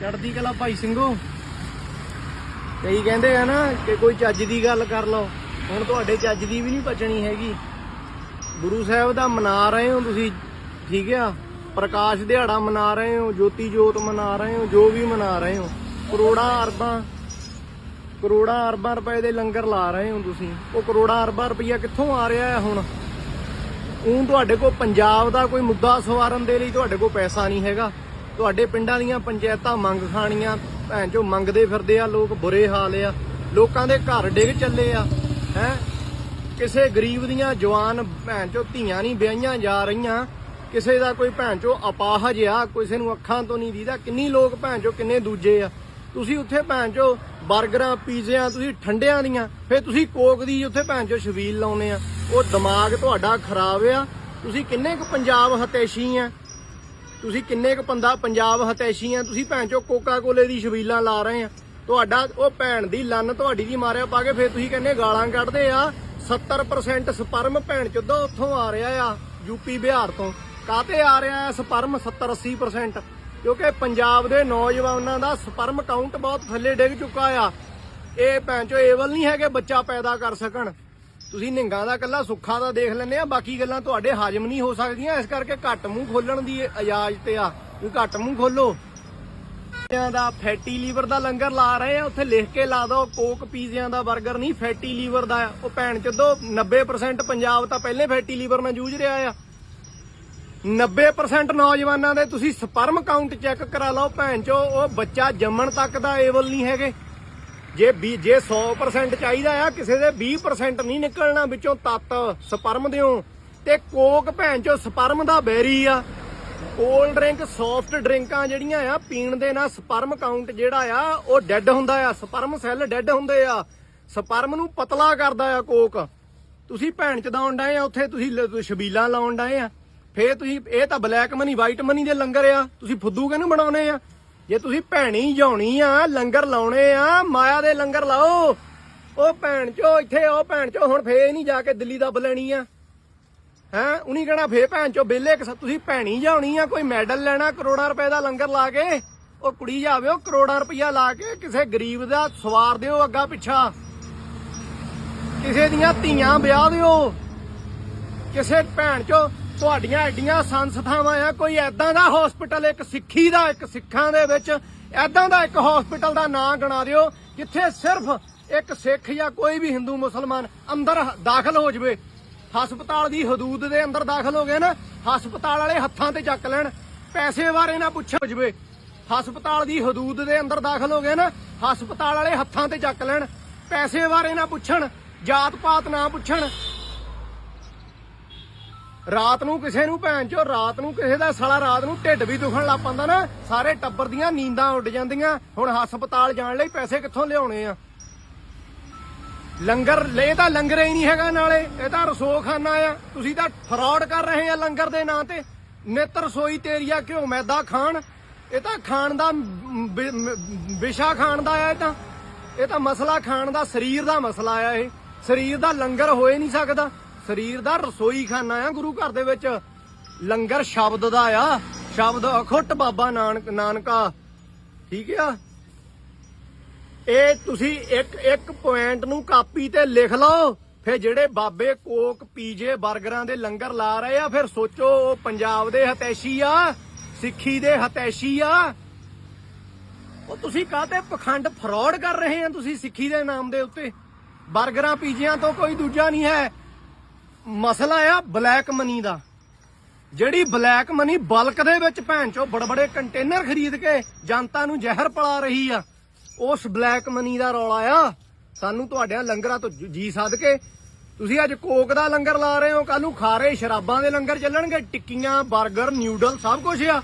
ਚੜਦੀ ਕਲਾ ਭਾਈ ਸਿੰਘੋ। ਕਈ ਕਹਿੰਦੇ ਆ ਨਾ ਕਿ ਕੋਈ ਚੱਜ ਦੀ ਗੱਲ ਕਰ ਲਓ। ਹੁਣ ਤੁਹਾਡੇ ਚੱਜ ਦੀ ਵੀ ਨਹੀਂ ਬਚਣੀ ਹੈਗੀ। ਗੁਰੂ ਸਾਹਿਬ ਦਾ ਮਨਾ ਰਹੇ ਹੋ ਤੁਸੀਂ, ਠੀਕ ਆ? ਪ੍ਰਕਾਸ਼ ਦਿਹਾੜਾ ਮਨਾ ਰਹੇ ਹੋ, ਜੋਤੀ ਜੋਤ ਮਨਾ ਰਹੇ ਹੋ, ਜੋ ਵੀ ਮਨਾ ਰਹੇ ਹੋ। ਕਰੋੜਾਂ ਅਰਬਾਂ ਕਰੋੜਾਂ ਅਰਬਾਂ ਰੁਪਏ ਦੇ ਲੰਗਰ ਲਾ ਰਹੇ ਹੋ ਤੁਸੀਂ। ਉਹ ਕਰੋੜਾਂ ਅਰਬਾਂ ਰੁਪਈਆ ਕਿੱਥੋਂ ਆ ਰਿਹਾ ਹੈ ਹੁਣ? ਉਹ ਤੁਹਾਡੇ ਕੋਲ ਪੰਜਾਬ ਦਾ ਕੋਈ ਮੁੱਦਾ ਸਵਾਰਨ ਦੇ ਲਈ ਤੁਹਾਡੇ ਕੋਲ ਪੈਸਾ ਨਹੀਂ ਹੈਗਾ। ਤੁਹਾਡੇ ਪਿੰਡਾਂ ਦੀਆਂ ਪੰਚਾਇਤਾਂ ਮੰਗ ਖਾਣੀਆਂ, ਭੈਣ ਚੋ ਮੰਗਦੇ ਫਿਰਦੇ ਆ, ਲੋਕ ਬੁਰੇ ਹਾਲ ਆ। ਲੋਕਾਂ ਦੇ ਘਰ ਡਿੱਗ ਚੱਲੇ ਆ, ਹੈ? ਕਿਸੇ ਗਰੀਬ ਦੀਆਂ ਜਵਾਨ ਭੈਣ ਚੋ ਧੀਆਂ ਨਹੀਂ ਵਿਆਹੀਆਂ ਜਾ ਰਹੀਆਂ। ਕਿਸੇ ਦਾ ਕੋਈ ਭੈਣ ਚੋ ਅਪਾਹਜ ਆ ਕਿਸੇ ਨੂੰ ਅੱਖਾਂ ਤੋਂ ਨਹੀਂ ਦੀਦਾ। ਕਿੰਨੀ ਲੋਕ ਭੈਣ ਚੋ ਕਿੰਨੇ ਦੂਜੇ ਆ। ਤੁਸੀਂ ਉੱਥੇ ਭੈਣ ਚੋ 버ਗਰਾਂ ਪੀਜ਼ਿਆਂ, ਤੁਸੀਂ ਠੰਡਿਆਂ ਦੀਆਂ, ਫਿਰ ਤੁਸੀਂ ਕੋਕ ਦੀ ਉੱਥੇ ਭੈਣ ਚੋ ਛਬੀਲ ਲਾਉਨੇ ਆ। ਉਹ ਦਿਮਾਗ ਤੁਹਾਡਾ ਖਰਾਬ ਆ। ਤੁਸੀਂ ਕਿੰਨੇ ਕੁ ਪੰਜਾਬ ਹਤੇਸ਼ੀ ਆ। ਤੁਸੀਂ ਕਿੰਨੇ ਕੁ ਪੰਦਾ ਪੰਜਾਬ ਹਤੈਸ਼ੀ ਆ? ਤੁਸੀਂ ਭੈਣ ਚੋ ਕੋਕਾ ਕੋਲੇ ਦੀ ਛਬੀਲਾਂ ਲਾ ਰਹੇ ਆ। ਤੁਹਾਡਾ ਉਹ ਭੈਣ ਦੀ ਲੰਨ ਤੁਹਾਡੀ ਦੀ ਮਾਰਿਆ ਪਾ ਕੇ ਫਿਰ ਤੁਸੀਂ ਕਹਿੰਦੇ ਗਾਲਾਂ ਕੱਢਦੇ ਆ। 70% ਸਪਰਮ ਭੈਣ ਚੋਦੋ ਉੱਥੋਂ ਆ ਰਿਹਾ ਆ ਯੂਪੀ ਬਿਹਾਰ ਤੋਂ। ਕਾਤੇ ਆ ਰਿਹਾ ਆ ਸਪਰਮ? 70 80% ਕਿਉਂਕਿ ਪੰਜਾਬ ਦੇ ਨੌਜਵਾਨਾਂ ਦਾ ਸਪਰਮ ਕਾਊਂਟ ਬਹੁਤ ਥੱਲੇ ਡਿੱਗ ਚੁੱਕਾ ਆ। ਇਹ ਭੈਣ ਚੋ ਏਵਲ ਨਹੀਂ ਹੈਗੇ ਬੱਚਾ ਪੈਦਾ ਕਰ ਸਕਣ। ਤੁਸੀਂ ਨਿੰਗਾ ਦਾ ਕੱਲਾ, ਸੁੱਖਾ ਦਾ ਦੇਖ ਲੈਂਦੇ ਆ, ਬਾਕੀ ਗੱਲਾਂ ਤੁਹਾਡੇ ਹਾਜ਼ਮ ਨਹੀਂ ਹੋ ਸਕਦੀਆਂ, ਇਸ ਕਰਕੇ ਘੱਟ ਮੂੰਹ ਖੋਲਣ ਦੀ ਇਜਾਜ਼ਤ ਆ। ਵੀ ਘੱਟ ਮੂੰਹ ਖੋਲੋ। ਪੀਜ਼ਿਆਂ ਦਾ ਫੈਟੀ ਲੀਵਰ ਦਾ ਲੰਗਰ ਲਾ ਰਹੇ ਆ, ਉੱਥੇ ਲਿਖ ਕੇ ਲਾ ਦਿਓ ਕੋਕ ਪੀਜ਼ਿਆਂ ਦਾ 버ਗਰ ਨਹੀਂ, ਫੈਟੀ ਲੀਵਰ ਦਾ ਉਹ ਭੈਣ ਚੋਦੋ 90% ਪੰਜਾਬ ਤਾਂ ਪਹਿਲੇ ਫੈਟੀ ਲੀਵਰ ਨਾਲ ਜੂਝ ਰਿਹਾ ਆ। 90% ਨੌਜਵਾਨਾਂ ਦੇ ਤੁਸੀਂ ਸਪਰਮ ਕਾਊਂਟ ਚੈੱਕ ਕਰਾ ਲਓ, ਭੈਣ ਚੋ, ਉਹ ਬੱਚਾ ਜੰਮਣ ਤੱਕ ਦਾ ਏਵਲ ਨਹੀਂ ਹੈਗੇ। ਜੇ ਵੀ ਜੇ 100% ਚਾਹੀਦਾ ਆ, ਕਿਸੇ ਦੇ 20% ਨਹੀਂ ਨਿਕਲਣਾ ਵਿੱਚੋਂ ਤੱਤ, ਸਪਰਮ ਦਿਓ। ਤੇ ਕੋਕ ਭੈਣ ਚੋ, ਸਪਰਮ ਦਾ ਬੈਰੀ ਆ। ਕੋਲਡ ਡਰਿੰਕ, ਸੌਫਟ ਡਰਿੰਕਾਂ ਜਿਹੜੀਆਂ ਆ, ਪੀਣ ਦੇ ਨਾਲ ਸਪਰਮ ਕਾਊਂਟ ਜਿਹੜਾ ਆ, ਉਹ ਡੈੱਡ ਹੁੰਦਾ ਆ। ਸਪਰਮ ਸੈੱਲ ਡੈੱਡ ਹੁੰਦੇ ਆ। ਸਪਰਮ ਨੂੰ ਪਤਲਾ ਕਰਦਾ ਆ ਕੋਕ। ਤੁਸੀਂ ਭੈਣ ਚ ਦਾਉਣ ਡਾਏ ਆ, ਉੱਥੇ ਤੁਸੀਂ ਲ- ਛਬੀਲਾਂ ਲਾਉਣ ਡਾਏ ਆ। ਫੇਰ ਤੁਸੀਂ, ਇਹ ਤਾਂ ਬਲੈਕ ਮਨੀ, ਵਾਈਟ ਮਨੀ ਦੇ ਲੰਗਰ ਆ। ਤੁਸੀਂ ਫੁੱਦੂ ਕਿਹਨੂੰ ਬਣਾਉਣੇ ਆ? ਜੇ ਤੁਸੀਂ ਭੈਣੀ ਜਾਉਣੀ ਆ, ਲੰਗਰ ਲਾਉਣੇ ਆ, ਮਾਇਆ ਦੇ ਲੰਗਰ ਲਾਓ। ਉਹ ਭੈਣ ਚੋ ਇੱਥੇ ਉਹ ਭੈਣ ਚੋ ਹੁਣ ਫੇਰ ਨਹੀਂ ਜਾ ਕੇ ਦਿੱਲੀ ਦੱਬ ਲੈਣੀ ਆ। ਹੈਂ, ਉਨੀ ਕਹਣਾ ਫੇਰ ਭੈਣ ਚੋ ਬੇਲੇ ਤੁਸੀਂ ਭੈਣੀ ਜਾਉਣੀ ਆ, ਕੋਈ ਮੈਡਲ ਲੈਣਾ, ਕਰੋੜਾਂ ਰੁਪਏ ਦਾ ਲੰਗਰ ਲਾ ਕੇ, ਉਹ ਕੁੜੀ ਜਾਵੇ, ਉਹ ਕਰੋੜਾਂ ਰੁਪਈਆ ਲਾ ਕੇ ਕਿਸੇ ਗਰੀਬ ਦਾ ਸਵਾਰ ਦਿਓ ਅੱਗਾ ਪਿੱਛਾ। ਕਿਸੇ ਦੀਆਂ ਧੀਆਂ ਵਿਆਹ ਦਿਓ। ਕਿਸੇ ਭੈਣ ਚੋ ਤੁਹਾਡੀਆਂ ਐਡੀਆਂ ਸੰਸਥਾਵਾਂ ਆ, ਕੋਈ ਐਦਾਂ ਦਾ ਹਸਪੀਟਲ ਇੱਕ ਸਿੱਖੀ ਦਾ, ਇੱਕ ਸਿੱਖਾਂ ਦੇ ਵਿੱਚ ਐਦਾਂ ਦਾ ਇੱਕ ਹਸਪੀਟਲ ਦਾ ਨਾਂ ਗਣਾ ਦਿਓ, ਜਿੱਥੇ ਸਿਰਫ ਇੱਕ ਸਿੱਖ ਜਾਂ ਕੋਈ ਵੀ ਹਿੰਦੂ ਮੁਸਲਮਾਨ ਅੰਦਰ ਦਾਖਲ ਹੋ ਜਵੇ। ਹਸਪਤਾਲ ਦੀ ਹਦੂਦ ਦੇ ਅੰਦਰ ਦਾਖਲ ਹੋ ਗਏ ਨਾ, ਹਸਪਤਾਲ ਵਾਲੇ ਹੱਥਾਂ ਤੇ ਚੱਕ ਲੈਣ, ਪੈਸੇ ਬਾਰੇ ਨਾ ਪੁੱਛੋ ਜਵੇ। ਹਸਪਤਾਲ ਦੀ ਹਦੂਦ ਦੇ ਅੰਦਰ ਦਾਖਲ ਹੋ ਗਏ ਨਾ, ਹਸਪਤਾਲ ਵਾਲੇ ਹੱਥਾਂ ਤੇ ਚੱਕ ਲੈਣ, ਪੈਸੇ ਬਾਰੇ ਨਾ ਪੁੱਛਣ ਜਾਤ ਪਾਤ ਨਾ ਪੁੱਛਣ ਰਾਤ ਨੂੰ ਕਿਸੇ ਨੂੰ ਭੈਣ ਚੋ, ਰਾਤ ਨੂੰ ਕਿਸੇ ਦਾ ਸਾਲਾ, ਰਾਤ ਨੂੰ ਢਿੱਡ ਵੀ ਦੁਖਣ ਲੱਗ ਪੈਂਦਾ ਨਾ। ਸਾਰੇ ਟੱਬਰ ਦੀਆਂ ਨੀਂਦਾਂ ਉੱਡ ਜਾਂਦੀਆਂ। ਹੁਣ ਹਸਪਤਾਲ ਜਾਣ ਲਈ ਪੈਸੇ ਕਿੱਥੋਂ ਲਿਆਉਣੇ ਆ? ਲੰਗਰ, ਲੈ ਤਾਂ ਲੰਗਰ ਹੀ ਨਹੀਂ ਹੈਗਾ ਨਾਲੇ, ਇਹ ਤਾਂ ਰਸੋਖਾਨਾ ਆ। ਤੁਸੀਂ ਤਾਂ ਫਰਾਡ ਕਰ ਰਹੇ ਆ ਲੰਗਰ ਦੇ ਨਾਂ ਤੇ। ਨਿਤ ਰਸੋਈ ਤੇਰੀਆ ਘਿਓ ਮੈਦਾ ਖਾਣ, ਇਹ ਤਾਂ ਖਾਣ ਦਾ ਵਿਸ਼ਾ ਖਾਣ ਦਾ ਆ ਇਹ ਤਾਂ। ਇਹ ਤਾਂ ਮਸਲਾ ਖਾਣ ਦਾ, ਸਰੀਰ ਦਾ ਮਸਲਾ ਆ ਇਹ। ਸਰੀਰ ਦਾ ਲੰਗਰ ਹੋਏ ਨਹੀਂ ਸਕਦਾ। ਸਰੀਰ ਦਾ ਰਸੋਈ ਖਾਨਾ ਆ, ਗੁਰੂ ਘਰ ਦੇ ਵਿੱਚ। ਲੰਗਰ ਸ਼ਬਦ ਦਾ ਆ। ਸ਼ਬਦ ਅਖੁੱਟ ਬਾਬਾ ਨਾਨਕ, ਨਾਨਕਾ। ਠੀਕ ਆ? ਇਹ ਤੁਸੀਂ ਇੱਕ ਇੱਕ ਪੁਆਇੰਟ ਨੂੰ ਕਾਪੀ ਤੇ ਲਿਖ ਲਓ। ਫਿਰ ਜਿਹੜੇ ਬਾਬੇ ਕੋਕ ਪੀਜੇ 버ਗਰਾਂ ਦੇ ਲੰਗਰ ਲਾ ਰਹੇ ਆ, ਫਿਰ ਸੋਚੋ ਉਹ ਪੰਜਾਬ ਦੇ ਹਤੈਸ਼ੀ ਆ, ਸਿੱਖੀ ਦੇ ਹਤੈਸ਼ੀ ਆ। ਉਹ ਤੁਸੀਂ ਕਾਹਤੇ ਪਖੰਡ ਫਰਾਡ ਕਰ ਰਹੇ ਆ? ਤੁਸੀਂ ਸਿੱਖੀ ਦੇ ਨਾਮ ਦੇ ਉੱਤੇ। 버ਗਰਾਂ ਪੀਜਿਆਂ ਤੋਂ ਕੋਈ ਦੂਜਾ ਨਹੀਂ ਹੈ। ਮਸਲਾ ਆ ਬਲੈਕ ਮਨੀ ਦਾ। ਜਿਹੜੀ ਬਲੈਕ ਮਨੀ ਬਲਕ ਦੇ ਵਿੱਚ ਭੈਣ ਚੋ ਬੜੇ ਬੜੇ ਕੰਟੇਨਰ ਖਰੀਦ ਕੇ ਜਨਤਾ ਨੂੰ ਜ਼ਹਿਰ ਪਲਾ ਰਹੀ ਆ, ਉਸ ਬਲੈਕ ਮਨੀ ਦਾ ਰੌਲਾ ਆ। ਸਾਨੂੰ ਤੁਹਾਡਿਆਂ ਲੰਗਰਾਂ ਤੋਂ ਜੀ ਸੱਦ ਕੇ, ਤੁਸੀਂ ਅੱਜ ਕੋਕ ਦਾ ਲੰਗਰ ਲਾ ਰਹੇ ਹੋ ਕੱਲ ਨੂੰ ਖਾਰੇ ਸ਼ਰਾਬਾਂ ਦੇ ਲੰਗਰ ਚੱਲਣਗੇ, ਟਿੱਕੀਆਂ 버ਗਰ ਨਿਊਡਲ, ਸਭ ਕੁਝ ਆ।